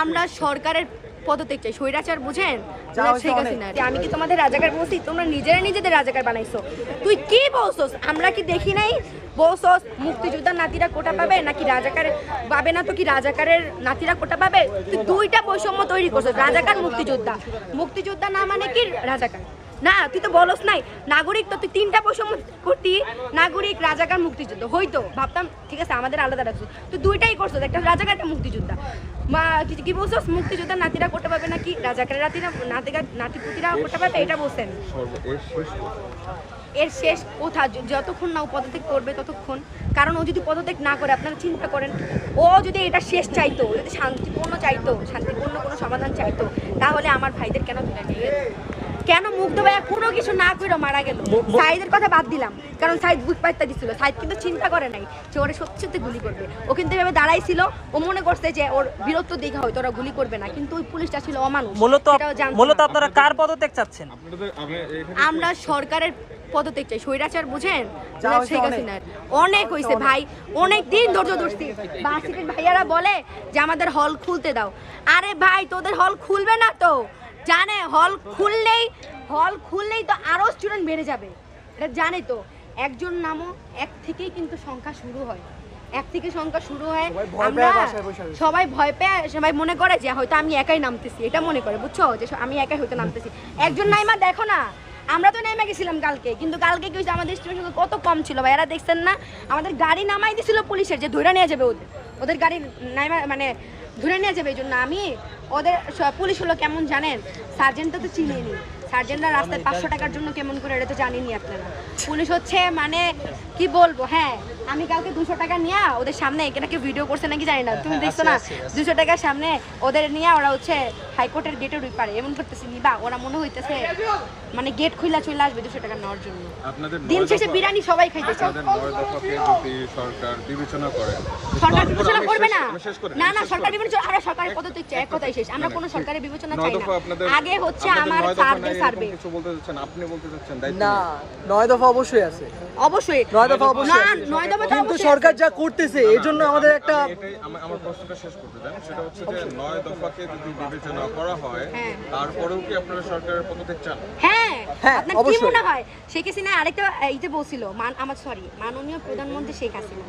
আমরা সরকারের পদত্যাগ চাই। স্বৈরাচার বুঝেন? শেখ হাসিনা আমি কি তোমাদের রাজাকার বলছি? তোমরা নিজেরা নিজেদের রাজাকার বানাইছো। তুই কি বলছস? আমরা কি দেখি নাই? বলছস মুক্তিযোদ্ধার নাতিরা কোটা পাবে নাকি রাজাকার পাবে না? তো কি রাজাকারের নাতিরা কোটা পাবে? তুই দুইটা বৈষম্য তৈরি করছস রাজাকার মুক্তিযোদ্ধা। মুক্তিযোদ্ধা না মানে কি রাজাকার? না তুই তো বলস নাই। নাগরিক তো তুই তিনটা বৈষম্য করতি। নাগরিক রাজাকার মুক্তিযুদ্ধ। হইতো ভাবতাম ঠিক আছে আমাদের আলাদা রাখছো তুই দুইটাই করছ একটা রাজাকার একটা মুক্তিযোদ্ধা। মা কি- বলছস? মুক্তিযোদ্ধার নাতিরা করতে পারবে নাকি? রাজাকারের নাতিরা নাতিকা নাতিপুতিরা করতে পারবে? এটা বলছেন। এর শেষ কোথা যতক্ষণ না ও পদত্যাগ করবে ততক্ষণ। কারণ ও যদি পদত্যাগ না করে আপনারা চিন্তা করেন ও যদি এটা শেষ চাইতো যদি শান্তিপূর্ণ চাইতো শান্তিপূর্ণ কোনো সমাধান চাইতো তাহলে আমার ভাইদের কেন তুলে নিয়ে? কেন মুগ্ধ ভাইয়া কোনো কিছু না করে মারা গেল। সাইদের কথা বাদ দিলাম কারণ সাইদ বুক পাইতে দিছিল। সাইদ কিন্তু চিন্তা করে নাই যে ওরা সত্যি সত্যি গুলি করবে। ও কিন্তু এভাবে দাঁড়াইছিল ও মনে করছে যে ওর বীরত্ব দেখে হয়তো ওরা গুলি করবে না কিন্তু ওই পুলিশটা ছিল অমানুষ। মূলত মূলত আপনারা কার পদত্যাগ চাচ্ছেন? আমরা সরকারের পদত্যাগ চাই। স্বৈরাচার বুঝেন? শেখ। হাসিনার। অনেক। হয়েছে ভাই অনেক দিন ধৈর্য ধরছি। বাসিকের ভাইয়ারা বলে যে আমাদের হল খুলতে দাও। আরে ভাই তোদের হল খুলবে না তো? জানে হল খুললেই হল খুললেই তো আরও স্টুডেন্ট বেড়ে যাবে। এটা জানে তো। একজন নামও এক থেকেই কিন্তু সংখ্যা শুরু হয়। এক থেকে সংখ্যা শুরু হয়। আমরা। সবাই ভয় পেয়ে সবাই মনে করে যে হয়তো আমি একাই নামতেছি। এটা মনে করে বুঝছ? যে আমি একাই হয়তো নামতেছি। একজন নাইমা দেখো না আমরা তো নেমে গেছিলাম কালকে কিন্তু কালকে কি আমাদের স্টুডেন্ট সংখ্যা কত কম ছিল? ভাই এরা দেখছেন না? আমাদের গাড়ি নামাই দিছিল পুলিশের যে ধরে নিয়ে যাবে ওদের। ওদের গাড়ি নাইমা মানে ধরে নিয়ে যাবে, এই জন্য আমি ওদের পুলিশ হলো কেমন জানেন? সার্জেন্টটা তো চিনি নি। সার্জেন্টরা রাস্তায় পাঁচশো টাকার জন্য কেমন করে, এটা তো জানিনি আপনারা। পুলিশ হচ্ছে মানে কি বলব হ্যাঁ আমি কালকে দুশো টাকা নিয়ে ওদের সামনে কেউ ভিডিও করছে নাকি জানি না তুমি দেখছ না? দুশো টাকার সামনে ওদের নিয়ে ওরা হচ্ছে হাইকোর্টের গেটের ওই পারে এমন করতেছে নিবা ওরা মনে হইতেছে মানে গেট খুইলা চলে আসবে দুশো টাকা নেওয়ার জন্য। দিন শেষে বিরিয়ানি সবাই খাইতেছে। সরকার বিবেচনা করে। সরকার বিবেচনা আমি করবে না। আমি শেষ করি, না না সরকার বিবেচনা আমরা সরকারের পদ্ধতি চাই এক কথাই শেষ। আমরা কোনো। সরকারের বিবেচনা চাই না। আগে হচ্ছে আমার সার্ভে কিছু বলতে চাচ্ছেন? আপনি বলতে চাচ্ছেন না নয়। দফা অবশ্যই আছে। অবশ্যই। নয় দফা অবশ্যই না নয় তো কিন্তু সরকার যা করতেছে জন্য আমাদের একটা আমার প্রশ্নটা শেষ করতে চান সেটা হচ্ছে যে নয় দফাকে যদি বিবেচনা করা হয় হ্যাঁ। তারপরেও কি আপনারা সরকারের চান? হ্যাঁ হ্যাঁ, আপনার কি মনে হয়? শেখ হাসিনা আরেকটা এই যে বলছিল মান আমার সরি মাননীয় প্রধানমন্ত্রী শেখ হাসিনা।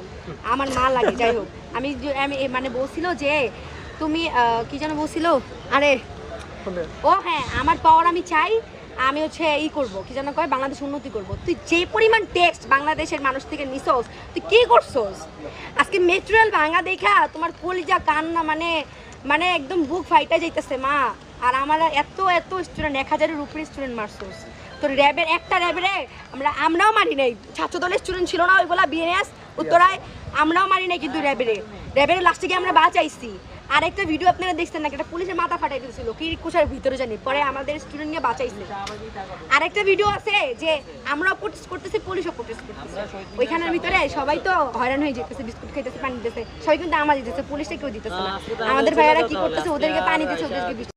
আমার মা লাগে যাই হোক। আমি আমি মানে বলছিল যে তুমি আহ, কি যেন বলছিল? আরে ও হ্যাঁ আমার পাওয়ার আমি চাই আমি হচ্ছে ই করব, কি যেন কয়, বাংলাদেশ উন্নতি করব। তুই যে পরিমাণ টেক্সট বাংলাদেশের মানুষ থেকে নিছস, তুই কি করছস? আজকে মেটেরিয়াল ভাঙা দেখা তোমার কলিজা কান্না মানে মানে একদম বুক ফাইটা যাইতেছে, মা। আর আমার এত এত স্টুডেন্ট এক হাজারের উপরে স্টুডেন্ট মারছস। তোর র্যাবের একটা র্যাবেরে আমরা, আমরাও মারি নাই। ছাত্র দলের স্টুডেন্ট ছিল না ওইগুলা বিএনএস উত্তরায়, আমরাও মারি নাই কিন্তু র্যাবের র্যাবের লাস্টে গিয়ে আমরা বাঁচাইছি। আর একটা ভিডিও আপনারা দেখছেন না একটা পুলিশের মাথা ফাটাই দিয়েছিল। কি কুচার ভিতরে জানি। পরে আমাদের স্টুডেন্ট নিয়ে বাঁচাইছিল আর একটা ভিডিও আছে যে আমরা প্রোটেস্ট করতেছি, পুলিশও প্রোটেস্ট করতেছে। ওইখানের ভিতরে সবাই তো হয়রান হয়ে যেতেছে, বিস্কুট খাইতেছে, পানি দিতেছে। সবাই কিন্তু আমার দিতেছে পুলিশটা কেউ দিতেছে না। আমাদের ভাইয়ারা কি করতেছে, ওদেরকে পানি দিতেছে, ওদেরকে